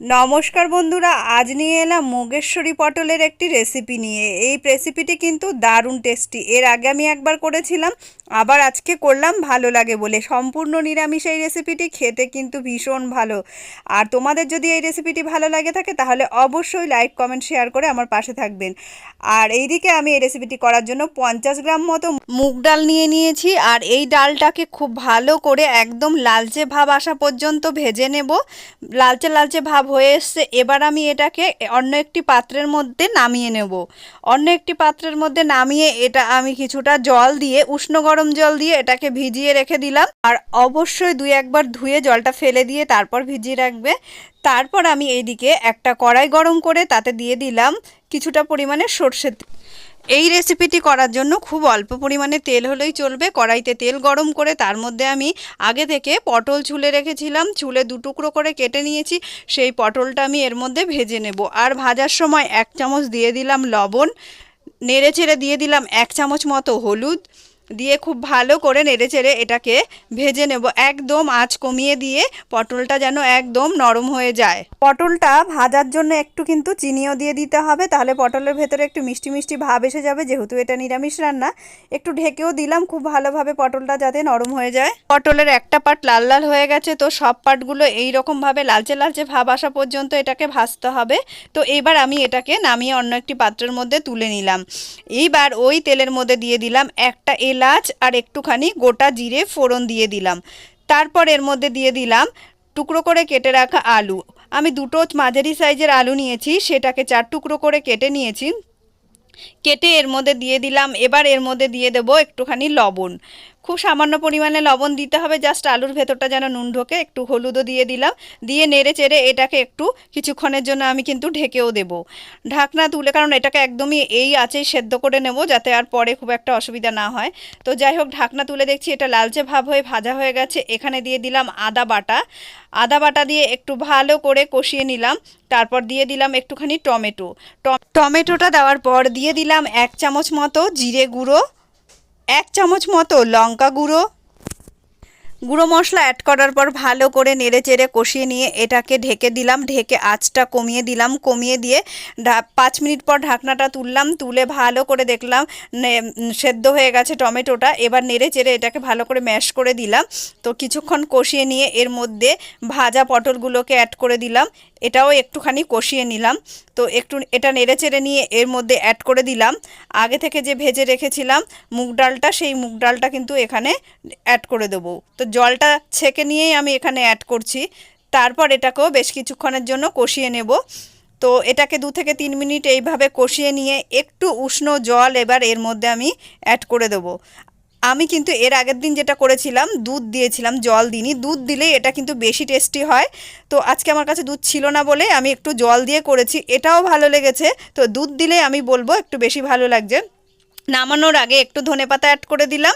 নমস্কার বন্ধুরা, আজ নিয়ে এলাম মুগেশ্বরী পটলের একটি রেসিপি নিয়ে। এই রেসিপিটি কিন্তু দারুণ টেস্টি এর আগে আমি একবার করেছিলাম, আবার আজকে করলাম, ভালো লাগে বলে। সম্পূর্ণ নিরামিষ এই রেসিপিটি খেতে কিন্তু ভীষণ ভালো। আর তোমাদের যদি এই রেসিপিটি ভালো লাগে থাকে, তাহলে অবশ্যই লাইক কমেন্ট শেয়ার করে আমার পাশে থাকবেন। আর এইদিকে আমি এই রেসিপিটি করার জন্য পঞ্চাশ গ্রাম মতো মুগ ডাল নিয়ে নিয়েছি। আর এই ডালটাকে খুব ভালো করে একদম লালচে ভাব আসা পর্যন্ত ভেজে নেব। লালচে লালচে ভাব হয়ে এসছে, এবার আমি এটাকে অন্য একটি পাত্রের মধ্যে নামিয়ে নেব। অন্য একটি পাত্রের মধ্যে নামিয়ে এটা আমি কিছুটা জল দিয়ে, উষ্ণ গরম জল দিয়ে এটাকে ভিজিয়ে রেখে দিলাম। আর অবশ্যই দুই একবার ধুয়ে জলটা ফেলে দিয়ে তারপর ভিজিয়ে রাখবে। তারপর আমি এইদিকে একটা কড়াই গরম করে তাতে দিয়ে দিলাম কিছুটা পরিমাণে সর্ষের। এই রেসিপিটি করার জন্য খুব অল্প পরিমাণে তেল হলেই চলবে। কড়াইতে তেল গরম করে তার মধ্যে আমি আগে থেকে পটল ছুলে রেখেছিলাম। ছুলে দু টুকরো করে কেটে নিয়েছি। সেই পটলটা আমি এর মধ্যে ভেজে নেব। আর ভাজার সময় এক চামচ দিয়ে দিলাম লবণ। নেড়ে ছেড়ে দিয়ে দিলাম এক চামচ মতো হলুদ। দিয়ে খুব ভালো করে নেড়েচেড়ে এটাকে ভেজে নেব। একদম আঁচ কমিয়ে দিয়ে পটলটা যেন একদম নরম হয়ে যায়। পটলটা ভাজার জন্য একটু কিন্তু চিনিও দিয়ে দিতে হবে, তাহলে পটলের ভেতরে একটু মিষ্টি মিষ্টি ভাব এসে যাবে, যেহেতু এটা নিরামিষ রান্না। একটু ঢেকেও দিলাম, খুব ভালোভাবে পটলটা যাতে নরম হয়ে যায়। পটলের একটা পাট লাল লাল হয়ে গেছে, তো সব পাটগুলো এইরকমভাবে লালচে লালচে ভাব আসা পর্যন্ত এটাকে ভাজতে হবে। তো এবার আমি এটাকে নামিয়ে অন্য একটি পাত্রের মধ্যে তুলে নিলাম। এইবার ওই তেলের মধ্যে দিয়ে দিলাম একটা এলাচ আর একটুখানি গোটা জিরে ফোড়ন দিয়ে দিলাম। তারপর এর মধ্যে দিয়ে দিলাম টুকরো করে কেটে রাখা আলু। আমি দুটো মাঝারি সাইজের আলু নিয়েছি, সেটাকে চার টুকরো করে কেটে নিয়েছি। কেটে এর মধ্যে দিয়ে দিলাম। এবার এর মধ্যে দিয়ে দেব একটুখানি লবণ। খুব সামান্য পরিমাণে লবণ দিতে হবে, জাস্ট আলুর ভেতরটা যেন নুন ঢোকে, একটু হলুদও দিয়ে দিলাম। দিয়ে নেড়ে চেড়ে এটাকে একটু কিছুক্ষণের জন্য আমি কিন্তু ঢেকেও দেব। ঢাকনা তুলে, কারণ এটাকে একদমই এই আছেই সেদ্ধ করে নেব যাতে আর পরে খুব একটা অসুবিধা না হয়। তো যাই হোক, ঢাকনা তুলে দেখছি, এটা লালচে ভাব হয়ে ভাজা হয়ে গেছে। এখানে দিয়ে দিলাম আদা বাটা। আদা বাটা দিয়ে একটু ভালো করে কষিয়ে নিলাম। তারপর দিয়ে দিলাম একটুখানি টমেটো। টমেটোটা দেওয়ার পর দিয়ে দিলাম এক চামচ মতো জিরে গুঁড়ো। এক চামচ মতো লঙ্কা গুঁড়ো গুঁড়ো মশলা অ্যাড করার পর ভালো করে নেড়ে চেড়ে কষিয়ে নিয়ে এটাকে ঢেকে দিলাম। ঢেকে আঁচটা কমিয়ে দিলাম। কমিয়ে দিয়ে পাঁচ মিনিট পর ঢাকনাটা তুললাম। তুলে ভালো করে দেখলাম সেদ্ধ হয়ে গেছে টমেটোটা। এবার নেড়ে চেড়ে এটাকে ভালো করে ম্যাশ করে দিলাম। তো কিছুক্ষণ কষিয়ে নিয়ে এর মধ্যে ভাজা পটলগুলোকে অ্যাড করে দিলাম। এটাও একটুখানি কষিয়ে নিলাম। তো একটু এটা নেড়ে চেড়ে নিয়ে এর মধ্যে অ্যাড করে দিলাম। আগে থেকে যে ভেজে রেখেছিলাম, মুগ ডালটা, সেই মুগ ডালটা কিন্তু এখানে অ্যাড করে দেবো। তো জলটা ছেঁকে নিয়েই আমি এখানে অ্যাড করছি। তারপর এটাকেও বেশ কিছুক্ষণের জন্য কষিয়ে নেব। তো এটাকে দু থেকে তিন মিনিট এইভাবে কষিয়ে নিয়ে একটু উষ্ণ জল এবার এর মধ্যে আমি অ্যাড করে দেবো। আমি কিন্তু এর আগের দিন যেটা করেছিলাম, দুধ দিয়েছিলাম, জল দিইনি। দুধ দিলেই এটা কিন্তু বেশি টেস্টি হয়। তো আজকে আমার কাছে দুধ ছিল না বলে আমি একটু জল দিয়ে করেছি। এটাও ভালো লেগেছে। তো দুধ দিলে আমি বলব একটু বেশি ভালো লাগছে। নামানোর আগে একটু ধনে পাতা অ্যাড করে দিলাম,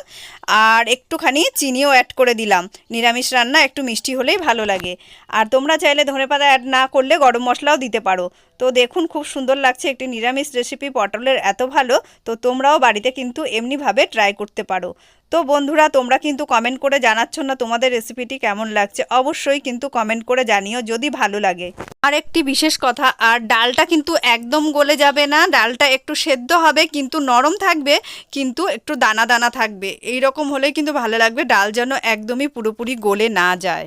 আর একটুখানি চিনিও অ্যাড করে দিলাম। নিরামিষ রান্না একটু মিষ্টি হলেই ভালো লাগে। আর তোমরা চাইলে ধনে পাতা অ্যাড না করলে গরম মশলাও দিতে পারো। তো দেখুন খুব সুন্দর লাগছে একটি নিরামিষ রেসিপি পটলের এত ভালো, তো তোমরাও বাড়িতে কিন্তু এমনিভাবে ট্রাই করতে পারো। তো বন্ধুরা, তোমরা কিন্তু কমেন্ট করে জানাচ্ছ না তোমাদের রেসিপিটি কেমন লাগছে। অবশ্যই কিন্তু কমেন্ট করে জানিও যদি ভালো লাগে। আর একটি বিশেষ কথা, আর ডালটা কিন্তু একদম গলে যাবে না, ডালটা একটু সেদ্ধ হবে, কিন্তু নরম থাকবে, কিন্তু একটু দানা দানা থাকবে। এই রকম হলে কিন্তু ভালো লাগবে, ডাল যেন একদমই পুরোপুরি গলে না যায়।